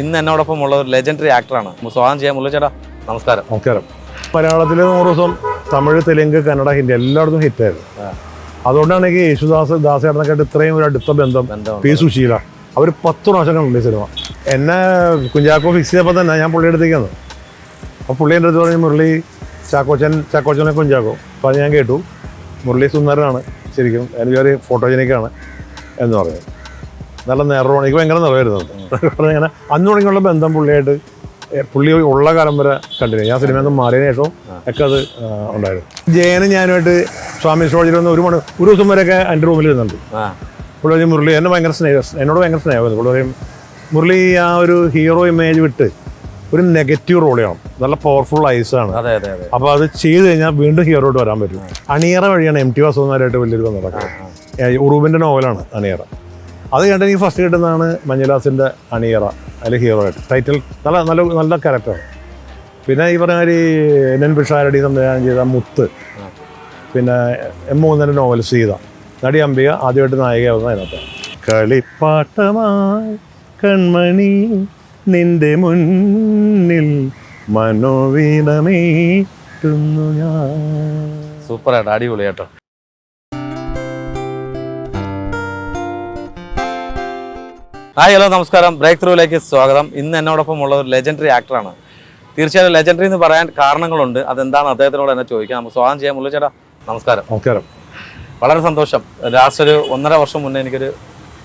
ഇന്ന് എന്നോടൊപ്പം ഉള്ള ഒരു ലെജൻഡറി ആക്ടറാണ് സ്വാഗതം ചെയ്യാൻ മുല്ല ചേട്ടാ നമസ്കാരം. നമസ്കാരം. മലയാളത്തിലെ നൂറ് ദിവസം തമിഴ് തെലുങ്ക് കന്നഡ ഹിന്ദി എല്ലായിടത്തും ഹിറ്റായിരുന്നു. അതുകൊണ്ടാണ് എനിക്ക് യേശുദാസ് ദാസേട്ടനൊക്കെ ആയിട്ട് ഇത്രയും ഒരു അടുത്ത ബന്ധം പി സുശീല. അവർ പത്ത് പ്രാവശ്യം കണ്ടുണ്ട് ഈ സിനിമ. എന്നെ കുഞ്ചാക്കോ ഫിക്സ് ചെയ്തപ്പോൾ തന്നെ ഞാൻ പുള്ളിയുടെ അടുത്തേക്ക് വന്നു. അപ്പോൾ പുള്ളി എന്റെ അടുത്ത് പറഞ്ഞു മുരളി ചാക്കോച്ചൻ ചാക്കോച്ചനെ കുഞ്ചാക്കോ. അപ്പോൾ അത് ഞാൻ കേട്ടു. മുരളി സുന്ദരനാണ് ശരിക്കും. എനിക്ക് ഒരു ഫോട്ടോജനിക്കാണ് എന്ന് പറഞ്ഞു. നല്ല നിറവാണ്. എനിക്ക് ഭയങ്കര നിറവായിരുന്നത് അങ്ങനെ അന്ന് തുടങ്ങിയുള്ള ബന്ധം പുള്ളിയായിട്ട് പുള്ളി ഉള്ള കാലം വരെ കണ്ടിരുന്നു. ഞാൻ സിനിമയിൽ നിന്ന് മാറിയതിനു ശേഷം ഒക്കെ അത് ഉണ്ടായിരുന്നു. ജയനും ഞാനുമായിട്ട് സ്വാമി സ്റ്റോജിൽ വന്ന് ഒരു മണി ഒരു ദിവസം വരെയൊക്കെ എന്റെ റൂമിൽ ഇരുന്നുണ്ട്. പുള്ളി പറയും മുരളി എന്നെ ഭയങ്കര സ്നേഹ എന്നോട് ഭയങ്കര സ്നേഹമായിരുന്നു. പുള്ളി പറയും മുരളി ആ ഒരു ഹീറോ ഇമേജ് വിട്ട് ഒരു നെഗറ്റീവ് റോൾ ചെയ്യണം നല്ല പവർഫുൾ ഐസാണ് ആണ്. അതെ അതെ അപ്പോൾ അത് ചെയ്ത് കഴിഞ്ഞാൽ വീണ്ടും ഹീറോയിട്ട് വരാൻ പറ്റും. അണിയറ വഴിയാണ് എം ടി വാസുമാരായിട്ട് വലിയൊരു നടക്കുന്നത്. ഉറൂബിന്റെ നോവലാണ് അണിയറ. അത് കണ്ട് എനിക്ക് ഫസ്റ്റ് കിട്ടുന്നതാണ് മഞ്ഞുലാസിന്റെ അണിയറ അതിൽ ഹീറോ ആയിട്ട്. ടൈറ്റിൽ നല്ല നല്ല നല്ല ക്യാരക്ടറാണ് പിന്നെ ഈ പറഞ്ഞ മാതിരി എൻ പിഷാരടി സംവിധാനം ചെയ്ത മുത്ത്. പിന്നെ എം മൂന്നന്റെ നോവൽ സീത. നടി അംബിക ആദ്യമായിട്ട് നായികയാവുന്ന അതിനകത്ത്. കളിപ്പാട്ടമായി കൺമണി നിന്റെ മുന്നിൽ മനോവീണമേറ്റുന്നു ഞാൻ. സൂപ്പർ ആയിട്ട് ഹായ് ഹലോ നമസ്കാരം. ബ്രേക്ക് ത്രൂവിലേക്ക് സ്വാഗതം. ഇന്ന് എന്നോടൊപ്പം ഉള്ള ഒരു ലെജൻഡറി ആക്ടറാണ് തീർച്ചയായും ലെജൻഡറി എന്ന് പറയാൻ കാരണങ്ങളുണ്ട്. അതെന്താണ്? അദ്ദേഹത്തിനോട് എന്നെ ചോദിക്കാം. നമുക്ക് സ്വാഗതം ചെയ്യാൻ മുല്ല ചേട്ടാ നമസ്കാരം. നമസ്കാരം. വളരെ സന്തോഷം. ലാസ്റ്റ് ഒരു ഒന്നര വർഷം മുന്നേ എനിക്കൊരു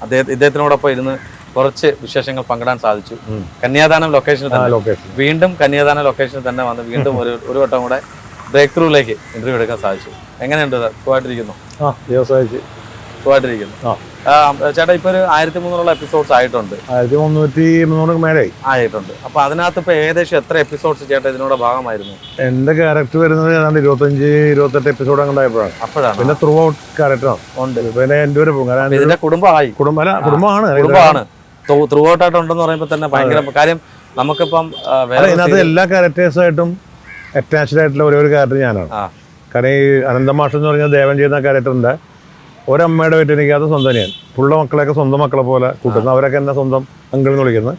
അദ്ദേഹം ഇദ്ദേഹത്തിനോടൊപ്പം ഇരുന്ന് കുറച്ച് വിശേഷങ്ങൾ പങ്കിടാൻ സാധിച്ചു. കന്യാദാനം ലൊക്കേഷനിൽ തന്നെ. ലൊക്കേഷൻ വീണ്ടും കന്യാദാന ലൊക്കേഷനിൽ തന്നെ വന്ന് വീണ്ടും ഒരു ഒരു വട്ടം കൂടെ ബ്രേക്ക് ത്രൂവിലേക്ക് ഇന്റർവ്യൂ എടുക്കാൻ സാധിച്ചു. എങ്ങനെയുണ്ട്? സുഖമായിട്ടിരിക്കുന്നു? ആ സുഖമായിട്ടിരിക്കുന്നു. ചേട്ടാ ഇപ്പൊ ഒരു ആയിരത്തി മുന്നൂറുള്ള എപ്പിസോഡ്സ് ആയിട്ടുണ്ട്. ആയിരത്തി മുന്നൂറ്റി മുന്നൂറ് മേലെ ആയിട്ടുണ്ട്. അപ്പൊ അതിനകത്ത് ഇപ്പൊ ഏകദേശം എത്ര എപ്പിസോഡ്സ് ചേട്ടാ ഇതിനോട് ഭാഗമായിരുന്നു? എന്റെ ക്യാരക്ടർ വരുന്നത് ഏതാണ്ട് ഇരുപത്തഞ്ച് ഇരുപത്തെട്ട് എപ്പിസോഡ് അങ്ങോട്ടായപ്പോഴാണ് അപ്പോഴാണ്? പിന്നെ ത്രൂ ഔട്ട് ക്യാരക്ടറാണ് ഉണ്ട്. പിന്നെ എന്റെ ഒരു ഇതിന്റെ കുടുംബമായി. കുടുംബം അല്ല കുടുംബമാണ്. കുടുംബമാണ്. ത്രൂ ഔട്ട് ആയിട്ടുണ്ടെന്ന് പറയുമ്പോൾ തന്നെ ഭയങ്കര കാര്യം നമുക്കിപ്പം ഇതിനകത്ത് എല്ലാ ക്യാരക്ടേഴ്സായിട്ടും അറ്റാച്ച്ഡ് ആയിട്ടുള്ള ഒരേ ഒരു ക്യാരക്ടർ ഞാനാണ്. കാരണം ഈ അനന്തമാഷ് എന്ന് പറഞ്ഞ ദേവൻ ചെയ്യുന്ന ക്യാരക്ടറിന്റെ ഒരമ്മയുടെ വീട്ടിൽ എനിക്കത് സ്വന്തം തന്നെയാണ് പുള്ള മക്കളെയൊക്കെ സ്വന്തം മക്കളെ പോലെ കൂട്ടുന്ന അവരൊക്കെ എന്നെ സ്വന്തം അങ്കിൾ എന്ന് വിളിക്കുന്നത്.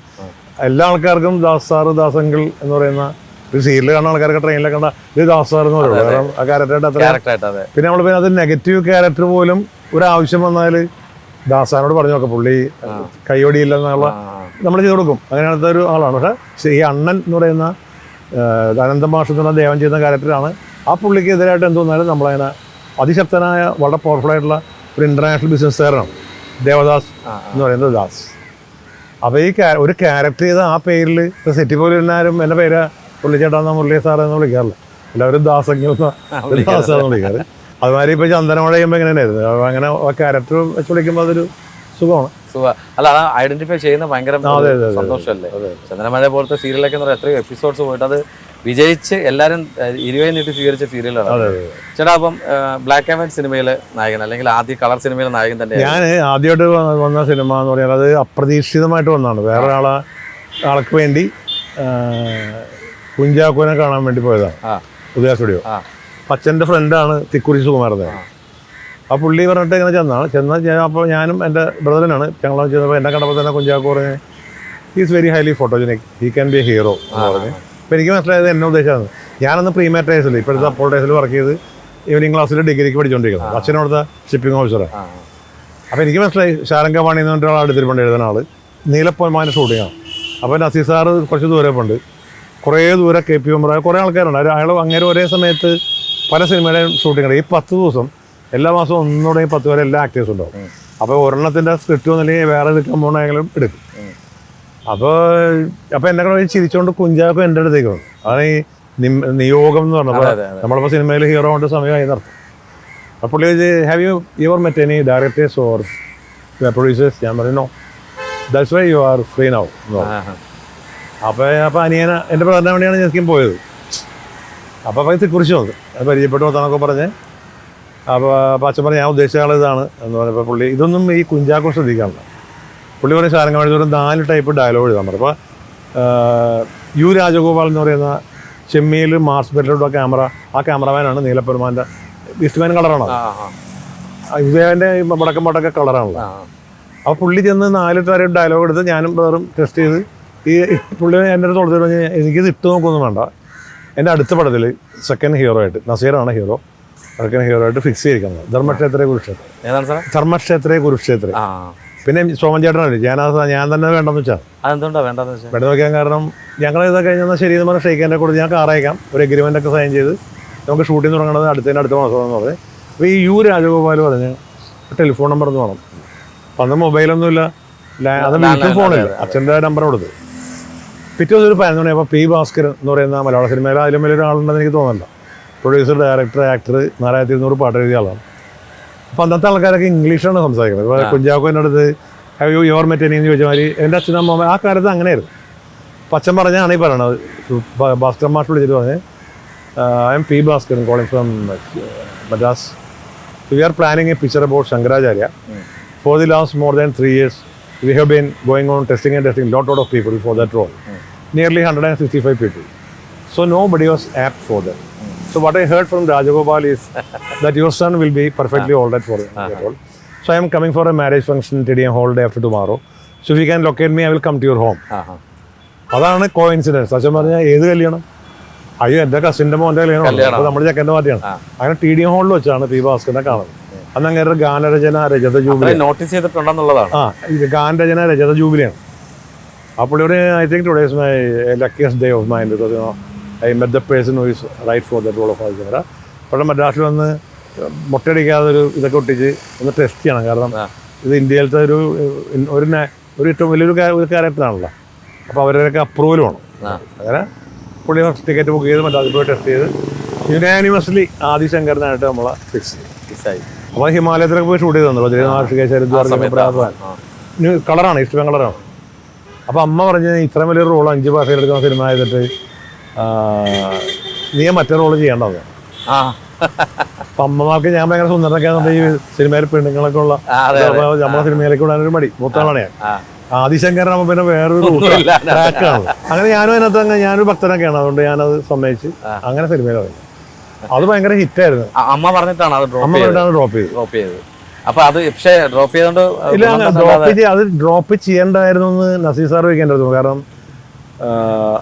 എല്ലാ ആൾക്കാർക്കും ദാസ് സാറ് ദാസ് അങ്കിൾ എന്ന് പറയുന്ന ഒരു സീരിയൽ കാണുന്ന ആൾക്കാരൊക്കെ ട്രെയിനിലൊക്കെ കണ്ട ഇത് ദാസ് സാർ എന്ന് പറയുള്ളൂ. കാരണം ആ ക്യാരക്ടറായിട്ട് അത്ര പിന്നെ നമ്മൾ പിന്നെ അത് നെഗറ്റീവ് ക്യാരക്ടർ പോലും ഒരു ആവശ്യം വന്നാൽ ദാസാനോട് പറഞ്ഞു നോക്കാം പുള്ളി കൈയോടിയില്ലെന്നുള്ള എന്നുള്ള നമ്മൾ ചെയ്ത് കൊടുക്കും. അങ്ങനത്തെ ഒരു ആളാണ്. പക്ഷേ ഈ അണ്ണൻ എന്ന് പറയുന്ന അനന്തം മാഷ് എന്ന് പറഞ്ഞ ദേവൻ ചെയ്യുന്ന ക്യാരക്ടറാണ് ആ പുള്ളിക്ക് എതിരായിട്ട് എന്ത് വന്നാലും നമ്മളതിനെ അതിശക്തനായ വളരെ പവർഫുൾ ആയിട്ടുള്ള ഒരു ഇന്റർനാഷണൽ ബിസിനസ്സുകാരനാണ് ദേവദാസ് എന്ന് പറയുന്നത് ദാസ്. അപ്പോൾ ഈ ഒരു ക്യാരക്ടർ ചെയ്ത ആ പേരിൽ ഇപ്പോൾ സെറ്റി പോലെ എല്ലാവരും എന്റെ പേര് പുള്ളിച്ചേട്ടാന്ന് മുരളി സാറെന്ന് എന്ന് വിളിക്കാറില്ല. എല്ലാവരും ദാസെങ്കിലും ദാസാന്ന് വിളിക്കാറ്. അതുമാതിരി ഇപ്പോൾ ചന്ദനമഴ ചെയ്യുമ്പോൾ എങ്ങനെയായിരുന്നു അങ്ങനെ ആ ക്യാരക്ടർ വെച്ച് വിളിക്കുമ്പോൾ അതൊരു സുഖമാണ്. സുഖ. അല്ല അത് ഐഡന്റിഫൈ ചെയ്യുന്ന ഭയങ്കര. സന്തോഷമല്ലേ? ചന്ദനമഴ പോലത്തെ സീരിയലൊക്കെ എത്രയോ എപ്പിസോഡ്സ് പോയിട്ട് അത് വിജയിച്ച് എല്ലാവരും ഇരുവേ നീട്ടി സ്വീകരിച്ച സീരിയലാണ് ചേട്ടാ അപ്പം ബ്ലാക്ക് ആൻഡ് വൈറ്റ് സിനിമയിലെ നായകൻ അല്ലെങ്കിൽ ആദ്യ കളർ സിനിമയിലെ നായകൻ തന്നെ ഞാൻ ആദ്യമായിട്ട് വന്ന- സിനിമ എന്ന് പറഞ്ഞാൽ അത് അപ്രതീക്ഷിതമായിട്ട് വന്നതാണ്. വേറെ ആളെ ആൾക്ക് വേണ്ടി കുഞ്ചാക്കോനെ കാണാൻ വേണ്ടി പോയതാണ്. പുതിയ ഉദയ സ്റ്റുഡിയോ അച്ഛന്റെ ഫ്രണ്ടാണ് തിക്കുറി സുകുമാരൻ ആ. പുള്ളി പറഞ്ഞിട്ട് ഇങ്ങനെ ചെന്നാണ്. ചെന്ന ഞാൻ അപ്പോൾ ഞാനും എന്റെ ബ്രദറിനാണ് ഞങ്ങൾ ചെന്നപ്പോൾ എന്നെ കണ്ടപ്പോൾ തന്നെ കുഞ്ചാക്കോ പറഞ്ഞ് he's very highly photogenic he can be a hero എന്ന് പറഞ്ഞ്. അപ്പോൾ എനിക്ക് മനസ്സിലായത് എന്നെ ഉദ്ദേശമാണ് ഞാനന്ന് പ്രീ മാറ്റേഴ്സിൽ ഇപ്പോഴത്തെ അപ്പോൾ ഡേയ്സിൽ വർക്ക് ചെയ്ത് ഈവനിങ് ക്ലാസ്സിൽ ഡിഗ്രിക്ക് പഠിച്ചുകൊണ്ടിരിക്കുന്നത് അച്ഛനോടത്തെ ഷിപ്പിംഗ് ഓഫീസറാണ് അപ്പോൾ എനിക്ക് മനസ്സിലായി ശാരംഗവാണി എന്ന് പറഞ്ഞിട്ട് ഒരാൾ എടുത്തിട്ടുണ്ട് എഴുതുന്ന ആൾ നീലപ്പൊന്മാന്റെ ഷൂട്ടിങ്ങാണ് അപ്പോൾ നസീർ സാറ് കുറച്ച് ദൂരെ ഉണ്ട് കുറേ ദൂരെ കെ പി ഉമറ കുറേ ആൾക്കാരുണ്ട്. അയാൾ അങ്ങനെ ഒരേ സമയത്ത് പല സിനിമയുടെയും ഷൂട്ടിംഗ് ഉണ്ട്. ഈ പത്ത് ദിവസം എല്ലാ മാസവും ഒന്നുകൂടെയും പത്ത് വരെ എല്ലാ ആക്ടേഴ്സും ഉണ്ടാവും. അപ്പോൾ ഒരെണ്ണത്തിന്റെ സ്ക്രിപ്റ്റ് ഒന്നില്ലെങ്കിൽ വേറെ എടുക്കാൻ പോകണമെങ്കിലും എടുക്കും. അപ്പോൾ അപ്പോൾ എന്നെ കൂടെ ചിരിച്ചുകൊണ്ട് കുഞ്ചാക്കോ എന്റെ അടുത്തേക്ക്. വന്നു അതാണ് ഈ നിയോഗം എന്ന് പറഞ്ഞപ്പോൾ. നമ്മളിപ്പോൾ സിനിമയിൽ ഹീറോ കൊണ്ട് സമയമായി നടത്തും അപ്പോൾ പുള്ളി ചോദിച്ചു have you your met any directors or producers ഞാൻ പറഞ്ഞു that's why you are free now. അപ്പോൾ അപ്പോൾ അനിയന എന്റെ പ്രധാന വേണ്ടിയാണ് ഞാൻ പോയത്. അപ്പോൾ അപ്പോൾ കുറിച്ച് വന്നു. അത് പരിചയപ്പെട്ടു വന്നൊക്കെ പറഞ്ഞ്. അപ്പോൾ അപ്പോൾ അച്ഛൻ പറഞ്ഞ് ഞാൻ ഉദ്ദേശിച്ച ആൾ ഇതാണ് എന്ന് പറഞ്ഞപ്പോൾ പുള്ളി ഇതൊന്നും ഈ കുഞ്ചാക്കോ ശ്രദ്ധിക്കാറില്ല. പുള്ളി പറഞ്ഞ ശാരംഗമാണിതോറും നാല് ടൈപ്പ് ഡയലോഗ് എഴുതാൻ പറഞ്ഞു അപ്പോൾ യു രാജഗോപാൽ എന്ന് പറയുന്ന ചെമ്മീൽ മാർസ് ബെറ്റിലുള്ള ക്യാമറ ആ ക്യാമറമാനാണ് നീലപ്പെരുമാന്റെ ഇഷ്ടമാൻ കളറാണ് വിജയന്റെ വടക്കം വടക്ക കളറാണല്ലോ. അപ്പോൾ പുള്ളി ചെന്ന് നാല് തരം ഡയലോഗ് എടുത്ത് ഞാനും വേറും ടെസ്റ്റ് ചെയ്ത് ഈ പുള്ളി എന്റെ അടുത്ത് കൊടുത്തു കഴിഞ്ഞാൽ എനിക്കിത് ഇട്ട് നോക്കൊന്നും വേണ്ട. എന്റെ അടുത്ത പടത്തിൽ സെക്കൻഡ് ഹീറോ ആയിട്ട് നസീറാണ് ഹീറോ സെക്കൻഡ് ഹീറോ ആയിട്ട് ഫിക്സ് ചെയ്തിരിക്കുന്നത്. ധർമ്മക്ഷേത്രേ കുരുക്ഷേത്രം. ധർമ്മക്ഷേത്രേ കുരുക്ഷേത്രം. പിന്നെ സോമൻ ചേട്ടനല്ലേ ഞാൻ ഞാൻ തന്നെ വേണ്ടെന്ന് വെച്ചാൽ അതെന്തുകൊണ്ടാണ് വേണ്ടെന്ന് വെച്ചാൽ വേണ്ട നോക്കാൻ കാരണം ഞങ്ങൾ ഇതൊക്കെ കഴിഞ്ഞാൽ ശരി എന്ന് പറഞ്ഞാൽ ഷെയ്ഖാന്റെ കൂടെ ഞങ്ങൾക്ക് അറിയിക്കാം ഒരു എഗ്രിമെന്റ് ഒക്കെ സൈൻ ചെയ്ത് നമുക്ക് ഷൂട്ടിംഗ് തുടങ്ങുന്നത് അടുത്തതിന്റെ അടുത്ത മാസമാണെന്ന് പറഞ്ഞത് അപ്പോൾ ഈ യു രാജഗോപാൽ പറഞ്ഞ് ടെലിഫോൺ നമ്പർ എന്ന് വേണം. അപ്പം അന്ന് മൊബൈലൊന്നുമില്ല അത് വീട്ടിൽ ഫോണില്ല അച്ഛന്റെ നമ്പർ കൊടുത്ത്. പിറ്റേ ദിവസം ഒരു പതിനൊന്ന് മണിയപ്പോൾ പി ഭാസ്കരൻ എന്ന് പറയുന്ന മലയാള സിനിമയിൽ അതിലും വലിയ ആളുണ്ടെന്ന് എനിക്ക് തോന്നുന്നില്ല. പ്രൊഡ്യൂസർ ഡയറക്ടർ ആക്ടർ നാലായിരത്തി ഇരുന്നൂറ് പാട്ട് എഴുതിയ ആളാണ്. അപ്പോൾ അന്നത്തെ ആൾക്കാരൊക്കെ ഇംഗ്ലീഷാണ് സംസാരിക്കുന്നത്. ഇപ്പോൾ Kunchacko have you your met any എന്ന് ചോദിച്ച മാതിരി എന്റെ അച്ഛനും അമ്മ ആ കാലത്ത് അങ്ങനെയായിരുന്നു. പച്ചൻ പറഞ്ഞാണ് ഈ പറയണത്. ഭാസ്കർ മാഷ് വിളിച്ചിട്ട് പറഞ്ഞ് I'm P Bhaskaran calling from Madras we are planning a picture about Shankaracharya for the last more than three years we have been going on testing and testing lot out of people for that role nearly hundred and sixty five people so nobody was apt for that. So what I heard from Rajagopal is that your son will be perfectly all right for that role. So I am coming for a marriage function today and whole day after tomorrow. So if you can locate me, I will come to your home. ആ അതാണ് കോ incidents അച്ഛൻ പറഞ്ഞാൽ ഏത് കല്യാണം? അയ്യോ എന്റെ കസിന്റെ മോന്റെ കല്യാണം. അപ്പോൾ നമ്മുടെ ചെക്കന്റെ പാർട്ടിയാണ്. അങ്ങനെ ടി ഡി എം ഹോളിൽ വെച്ചാണ് പി ഭാസ്കറിനെ കാണുന്നത്. അന്ന് അങ്ങനെ ഗാനരചന രജത ജൂബിലി. നോട്ടീസ് ചെയ്തിട്ടുണ്ടെന്നുള്ളതാണ്. ആ ഇത് ഗാനരചന രജത ജൂബിലിയാണ്. അപ്പോൾ ഇവിടെ I think today's my luckiest day of mind because I met the person who is right for the role of ആവശ്യമല്ല പക്ഷേ മദ്രാസിൽ വന്ന് മുട്ടടിക്കാതെ ഒരു ഇതൊക്കെ ഒട്ടിച്ച് ഒന്ന് ടെസ്റ്റ് ചെയ്യണം. കാരണം ഇത് ഇന്ത്യയിലത്തെ ഒരു ഒരു ഒരു ഏറ്റവും വലിയൊരു ഒരു ക്യാരക്ടറാണല്ലോ അപ്പോൾ അവരുടെയൊക്കെ അപ്രൂവൽ വേണം. അങ്ങനെ പുള്ളി ടിക്കറ്റ് ബുക്ക് ചെയ്ത് മദ്രാസിൽ പോയി ടെസ്റ്റ് ചെയ്ത് യുനാനിമസ്ലി ആദിശങ്കരനായിട്ട് നമ്മളെ ഫിക്സ് ചെയ്തു. ആയി. അപ്പോൾ ഹിമാലയത്തിലൊക്കെ പോയി ഷൂട്ട് ചെയ്തു സമയത്ത് ന്യൂ കളറാണ് ഇഷ്ടം കളറാണ് അപ്പോൾ അമ്മ പറഞ്ഞ് ഇത്രയും വലിയൊരു റോൾ അഞ്ച് ഭാഷയിലെടുക്കുന്ന സിനിമ ചെയ്തിട്ട് ആ, നീ മറ്റേ റോൾ ചെയ്യേണ്ടത് ആ. അമ്മമാർക്ക് ഞാൻ ഭയങ്കര സുന്ദരനൊക്കെയാണ് ഈ സിനിമയിൽ പെണ്ണുങ്ങളൊക്കെ ഉള്ള അപ്പൊ നമ്മളെ സിനിമയിലേക്ക് വിടാനൊരു മടി. മൂത്താളാണ് ഞാൻ. ആദിശങ്കരനാകുമ്പോൾ പിന്നെ വേറൊരു. ട്രാക്കാണ് അങ്ങനെ ഞാനും അതിനകത്ത് അങ്ങനെ ഞാനൊരു ഭക്തനൊക്കെയാണ്. അതുകൊണ്ട് ഞാനത് സമ്മതിച്ച് അങ്ങനെ സിനിമയിൽ വന്നു അത് ഭയങ്കര ഹിറ്റായിരുന്നു അമ്മ പറഞ്ഞിട്ടാണ് അത് ഡ്രോപ്പ് അമ്മ പറഞ്ഞിട്ടാണ് ഡ്രോപ്പ് ചെയ്തത്. ഡ്രോപ്പ് ചെയ്തത്. അപ്പൊ അത് പക്ഷേ ഡ്രോപ്പ് ചെയ്തോണ്ട് ഇല്ല ഡ്രോപ്പ് ചെയ്ത് അത് ഡ്രോപ്പ് ചെയ്യണ്ടായിരുന്നു എന്ന് നസീർ സാർ ചോദിക്കേണ്ടത് കാരണം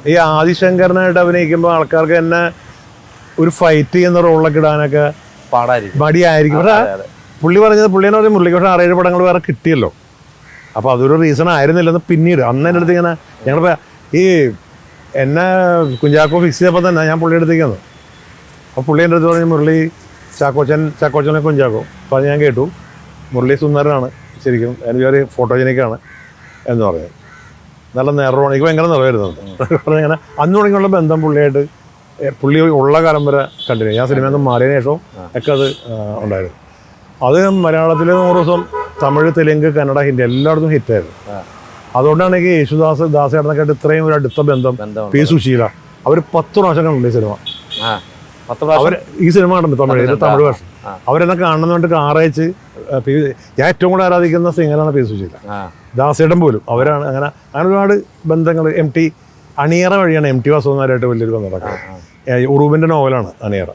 ഈ ആദിശങ്കറിനായിട്ട് അഭിനയിക്കുമ്പോൾ ആൾക്കാർക്ക് തന്നെ ഒരു ഫൈറ്റ് ചെയ്യുന്ന റോളിലൊക്കെ ഇടാനൊക്കെ പാടായിരിക്കും. മടിയായിരിക്കും. പക്ഷേ. പുള്ളി പറഞ്ഞത് പുള്ളിനെ പറഞ്ഞാൽ മുരളിക്ക് പക്ഷേ ആറേഴ് പടങ്ങൾ വേറെ കിട്ടിയല്ലോ. അപ്പോൾ അതൊരു റീസൺ ആയിരുന്നില്ലെന്ന് പിന്നീട് അന്ന് എന്റെ അടുത്ത് ഇങ്ങനെ ഞങ്ങളിപ്പോൾ ഈ എന്നെ കുഞ്ചാക്കോ ഫിക്സ് ചെയ്തപ്പോൾ തന്നെ ഞാൻ പുള്ളിയുടെ അടുത്തേക്ക് വന്നു. അപ്പോൾ പുള്ളി എന്റെ അടുത്ത് പറഞ്ഞ മുരളി ചാക്കോച്ചൻ ചാക്കോച്ചനെ കുഞ്ചാക്കോ. അപ്പോൾ അത് ഞാൻ കേട്ടു. മുരളി സുന്ദരനാണ് ശരിക്കും എനിക്ക് ഒരു ഫോട്ടോജനിക്കാണ് എന്ന് പറഞ്ഞു. നല്ല നിറവാണ്. എനിക്ക് ഭയങ്കര നിറവായിരുന്നു. പറഞ്ഞിങ്ങനെ അന്ന് തുടങ്ങിയുള്ള ബന്ധം പുള്ളിയായിട്ട് പുള്ളി ഉള്ള കാലം വരെ കണ്ടിന്യൂ ഞാൻ സിനിമയിൽ നിന്ന് മാറിയതിനു ശേഷവും ഒക്കെ അത് ഉണ്ടായിരുന്നു. അത് മലയാളത്തിൽ നൂറ് ദിവസം തമിഴ് തെലുങ്ക് കന്നഡ ഹിന്ദി എല്ലായിടത്തും ഹിറ്റായിരുന്നു. അതുകൊണ്ടാണ് എനിക്ക് യേശുദാസ് ദാസേട്ടനൊക്കെ ആയിട്ട് ഇത്രയും ഒരു അടുത്ത ബന്ധം. പി സുശീല. അവർ പത്ത് പ്രാവശ്യം കണ്ടു ഈ സിനിമ. അവർ ഈ സിനിമ കണ്ടിട്ടുണ്ട് തമിഴ് തമിഴ് ഭാഷ. അവരെന്നെ കാണണമെന്ന് പറഞ്ഞിട്ട് കാറയച്ച് പി ഞാൻ ഏറ്റവും കൂടുതൽ ആരാധിക്കുന്ന സിംഗറാണ് പി സുശീല. ആ. പോലും. അവരാണ് അങ്ങനെ അങ്ങനെ ഒരുപാട് ബന്ധങ്ങൾ. എം ടി അണിയറ വഴിയാണ് എം ടി വാസുമാരായിട്ട് വലിയൊരു ബന്ധം നടക്കുന്നത്. ഉറൂബിന്റെ നോവലാണ് അണിയറ.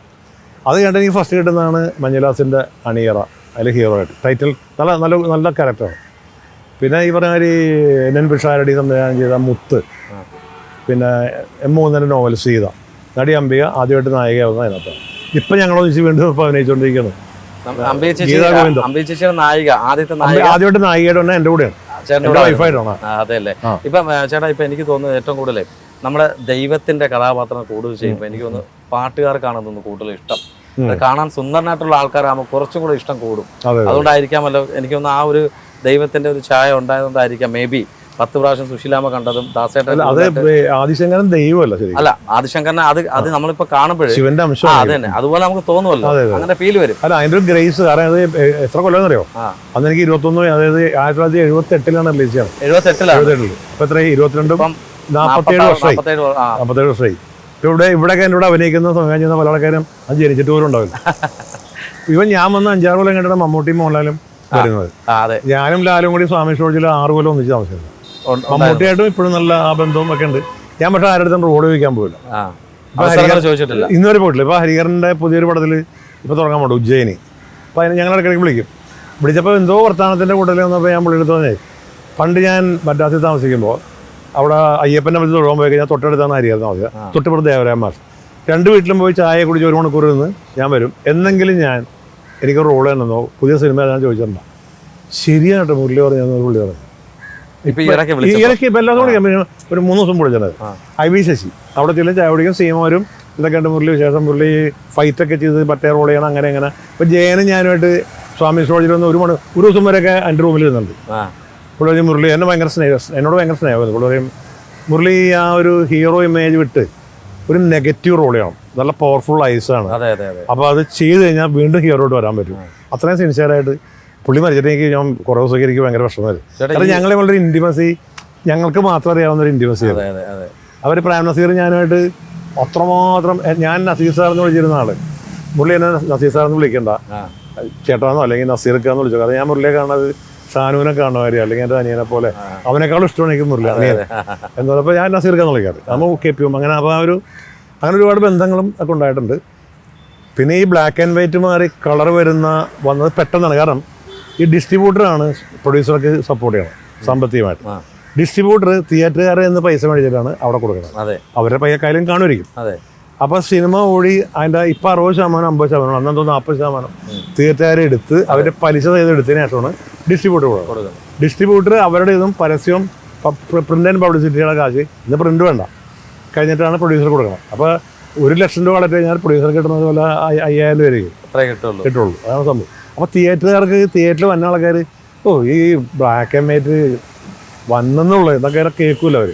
അത് കണ്ട് എനിക്ക് ഫസ്റ്റ് കിട്ടുന്നതാണ് മഞ്ഞുലാസിന്റെ അണിയറ അതിൽ ഹീറോ ആയിട്ട്. ടൈറ്റിൽ നല്ല നല്ല നല്ല ക്യാരക്ടറാണ് പിന്നെ ഈ പറഞ്ഞ മാതിരി എൻ പിഷാരടി സംവിധാനം ചെയ്ത മുത്ത്. പിന്നെ എം മൂന്നന്റെ നോവൽ സീത. നടി അംബിക ആദ്യമായിട്ട് നായികയാവുന്ന അതിനകത്താണ് ഇപ്പം ഞങ്ങളൊന്നിച്ച് വീണ്ടും ഇപ്പോൾ അഭിനയിച്ചുകൊണ്ടിരിക്കുകയാണ് നായിക ആദ്യത്തെ അംബി നായിക. ആദ്യമായിട്ട് നായികയുടെ തന്നെ എന്റെ കൂടെയാണ്. അതെല്ലേ. ഇപ്പം ചേട്ടാ ഇപ്പം എനിക്ക് തോന്നുന്നത് ഏറ്റവും കൂടുതൽ നമ്മുടെ ദൈവത്തിന്റെ കഥാപാത്രം കൂടുതൽ ചെയ്യുമ്പോൾ എനിക്ക് തോന്നുന്നു പാട്ടുകാർക്കാണ് തോന്നുന്നു കൂടുതൽ ഇഷ്ടം. കാണാൻ സുന്ദരനായിട്ടുള്ള ആൾക്കാരാകുമ്പോൾ കുറച്ചും കൂടെ ഇഷ്ടം കൂടും. അതെ അതുകൊണ്ടായിരിക്കാമല്ലോ എനിക്ക് തോന്നുന്നു ആ ഒരു ദൈവത്തിന്റെ ഒരു ഛായ ഉണ്ടായതുകൊണ്ടായിരിക്കാം മേ ബി പത്ത് പ്രാവശ്യം സുശീലാമ്മ കണ്ടതും ദാസേട്ടൻ അത് ആദിശങ്കരൻ ദൈവമല്ല ശരി അല്ല ആദിശങ്കരനെ അത് അത് നമ്മളിപ്പോ കാണുമ്പോഴേ ശിവന്റെ അത് തന്നെ അതുപോലെ നമുക്ക് തോന്നുമല്ലോ. അങ്ങനെ ഫീൽ വരും. അല്ല അതിന്റെ ഒരു ഗ്രേസ് കാരണം അത് എത്ര കൊല്ലം അറിയോ? അന്ന് എനിക്ക് ഇരുപത്തൊന്ന് അതായത് ആയിരത്തി തൊള്ളായിരത്തി എഴുപത്തി എട്ടിലാണ് റിലീസ് ചെയ്യണം എഴുപത്തെട്ടിലാണ്? അപ്പൊ എത്ര? ഇരുപത്തിരണ്ടും നാപ്പത്തേഴ് വർഷമായി. നാപ്പത്തേഴ് വർഷമായി. ഇപ്പൊ ഇവിടെ എന്റെ കൂടെ അഭിനയിക്കുന്ന സമയം ചെയ്യുന്ന പല ആൾക്കാരും അത് ജനിച്ചിട്ട് പോലും ഉണ്ടാവില്ല. ഇവൻ ഞാൻ വന്ന അഞ്ചാറ് കൊല്ലം കണ്ടിട്ട് മമ്മൂട്ടിയും മോഹൻലാലും വരുന്നത്. ഞാനും ലാലും കൂടി സ്വാമി ഷോജിൽ ആറ് കൊല്ലം ഒന്നിച്ച് താമസിക്കുന്നത് മമ്മൂട്ടിയായിട്ടും ഇപ്പോഴും നല്ല ആ ബന്ധവും ഒക്കെ ഉണ്ട്. ഞാൻ പക്ഷെ ആരുടെ അടുത്തും റോഡ് ചോദിക്കാൻ അവസരങ്ങൾ ചോദിച്ചിട്ടില്ല. ഇന്നുവരെ പോയിട്ടില്ല. ഇപ്പോൾ ഹരിഹരന്റെ പുതിയൊരു പടത്തിൽ ഇപ്പോൾ തുടങ്ങാൻ പോകണ്ട ഉജ്ജയിനി. അപ്പൊ അതിന് ഞങ്ങൾ ഇടയ്ക്കിടയ്ക്ക് വിളിക്കും. വിളിച്ചപ്പോൾ എന്തോ വർത്തമാനത്തിന്റെ കൂട്ടത്തിൽ വന്നപ്പോൾ ഞാൻ പുള്ളിയെടുത്ത് പറഞ്ഞേ പണ്ട് ഞാൻ മദ്രാസിൽ താമസിക്കുമ്പോൾ അവിടെ അയ്യപ്പന്റെ മറ്റു തൊഴുവാൻ പോയി കഴിഞ്ഞാൽ തൊട്ടടുത്താണ് ഹരിഹരൻ താമസിക്കുക തൊട്ടിപ്പുറത്ത് ദേവരാമാർ രണ്ട് വീട്ടിലും പോയി ചായ കുടിച്ച് ഒരു മണിക്കൂർ നിന്ന് ഞാൻ വരും. എന്നെങ്കിലും ഞാൻ എനിക്ക് റോൾ തന്നെന്നോ പുതിയ സിനിമ ഞാൻ ചോദിച്ചിട്ടുണ്ടോ? ശരിയായിട്ട് മുരളി പറഞ്ഞു പുള്ളി പറഞ്ഞു. ഇപ്പൊ ഇടയ്ക്ക് ഇപ്പം കൂടി ഒരു മൂന്ന് ദിവസം വിളിച്ചത്. I V Sasi. അവിടെ ചെല്ലും ചായ കുടിക്കും സീമാരും ഇതൊക്കെ ഉണ്ട് മുരളി വിശേഷം മുരളി ഫൈറ്റൊക്കെ ചെയ്ത് മറ്റേ റോൾ ചെയ്യണം അങ്ങനെ അങ്ങനെ ഇപ്പം ജയനും ഞാനുമായിട്ട് സ്വാമി സോളജിൽ വന്ന് ഒരു മണി ഒരു ദിവസം വരെയൊക്കെ എന്റെ റൂമിൽ ഇരുന്നുണ്ട്. ആ. പുള്ളി മുരളി എന്നെ ഭയങ്കര സ്നേഹം എന്നോട് ഭയങ്കര സ്നേഹമായിരുന്നു. പുള്ളി മുരളി ആ ഒരു ഹീറോ ഇമേജ് വിട്ട് ഒരു നെഗറ്റീവ് റോൾ ചെയ്യണം. നല്ല പവർഫുൾ ഐസാണ് അപ്പൊ അതെ അതെ അപ്പോൾ അത് ചെയ്ത് കഴിഞ്ഞാൽ വീണ്ടും ഹീറോയിട്ട് വരാൻ പറ്റും. അത്രയും സിൻസിയറായിട്ട് പുള്ളി മരിച്ചിട്ടെങ്കിൽ ഞാൻ കുറേ ദിവസമൊക്കെ എനിക്ക് ഭയങ്കര വിഷമമായിരുന്നു. കാരണം ഞങ്ങളെ വളരെ ഇന്റിമസി ഞങ്ങൾക്ക് മാത്രം അറിയാവുന്ന ഒരു ഇന്റിമസി അവർ പ്രേം നസീർ ഞാനുമായിട്ട് അത്രമാത്രം ഞാൻ നസീർ സാറെന്ന് വിളിച്ചിരുന്ന ആൾ. മുരളി എന്നെ നസീർ സാറെന്ന് വിളിക്കണ്ട. ചേട്ടാന്നോ അല്ലെങ്കിൽ നസീർക്കാന്ന് വിളിച്ചോ. കാരണം ഞാൻ മുരളിയെ കാണുന്നത് ഷാനുവിനെ കാര്യം അല്ലെങ്കിൽ എന്റെ അനിയനെ പോലെ. അവനേക്കാളും ഇഷ്ടമാണ് എനിക്ക് മുരളി അനിയൻ എന്ന് പറഞ്ഞപ്പോൾ ഞാൻ നസീർക്കാന്ന് വിളിക്കാറ്. നമ്മൾ കെ പി അങ്ങനെ അപ്പോൾ ആ ഒരു അങ്ങനെ ഒരുപാട് ബന്ധങ്ങളും ഒക്കെ ഉണ്ടായിട്ടുണ്ട്. പിന്നെ ഈ ബ്ലാക്ക് ആൻഡ് വൈറ്റ് മാറി കളർ വരുന്ന വന്നത് പെട്ടെന്നാണ്. കാരണം ഈ ഡിസ്ട്രിബ്യൂട്ടറാണ് പ്രൊഡ്യൂസർക്ക് സപ്പോർട്ട് ചെയ്യണം സാമ്പത്തികമായിട്ട്. ഡിസ്ട്രിബ്യൂട്ടർ തിയേറ്ററുകാരെ നിന്ന് പൈസ മേടിച്ചിട്ടാണ് അവിടെ കൊടുക്കുന്നത്. അതെ. അവരുടെ പൈസ കയ്യിലും കാണുമായിരിക്കും. അതെ. അപ്പോൾ സിനിമ ഓടി അതിന്റെ ഇപ്പം അറുപത് ശതമാനം അമ്പത് ശതമാനം അന്നെന്തോ നാൽപ്പത് ശതമാനം തിയേറ്ററുകാരെ എടുത്ത് അവരുടെ പലിശ ചെയ്ത് എടുത്തതിന് ശേഷമാണ് ഡിസ്ട്രിബ്യൂട്ടർ കൊടുക്കുന്നത്. ഡിസ്ട്രിബ്യൂട്ടർ അവരുടെ ഇതും പരസ്യവും പ്രിന്റ് ആൻഡ് പബ്ലിസിറ്റിയുടെ കാശ് ഇന്ന് പ്രിന്റ് വേണ്ട. കഴിഞ്ഞിട്ടാണ് പ്രൊഡ്യൂസർ കൊടുക്കണം അപ്പോൾ ഒരു ലക്ഷം രൂപ കളക്ട് കഴിഞ്ഞാൽ പ്രൊഡ്യൂസർ കിട്ടുന്നത് പോലെ അയ്യ- അയ്യായിരം രൂപ കിട്ടുള്ളൂ. കിട്ടുള്ളൂ. അതാണ് സംഭവം. അപ്പോൾ തിയേറ്ററുകാർക്ക് തിയേറ്ററിൽ വന്ന ആൾക്കാർ ഓ ഈ ബ്ലാക്ക് ആൻഡ് വൈറ്റ് വന്നെന്നുള്ളത് എന്നൊക്കെ കേൾക്കൂല അവർ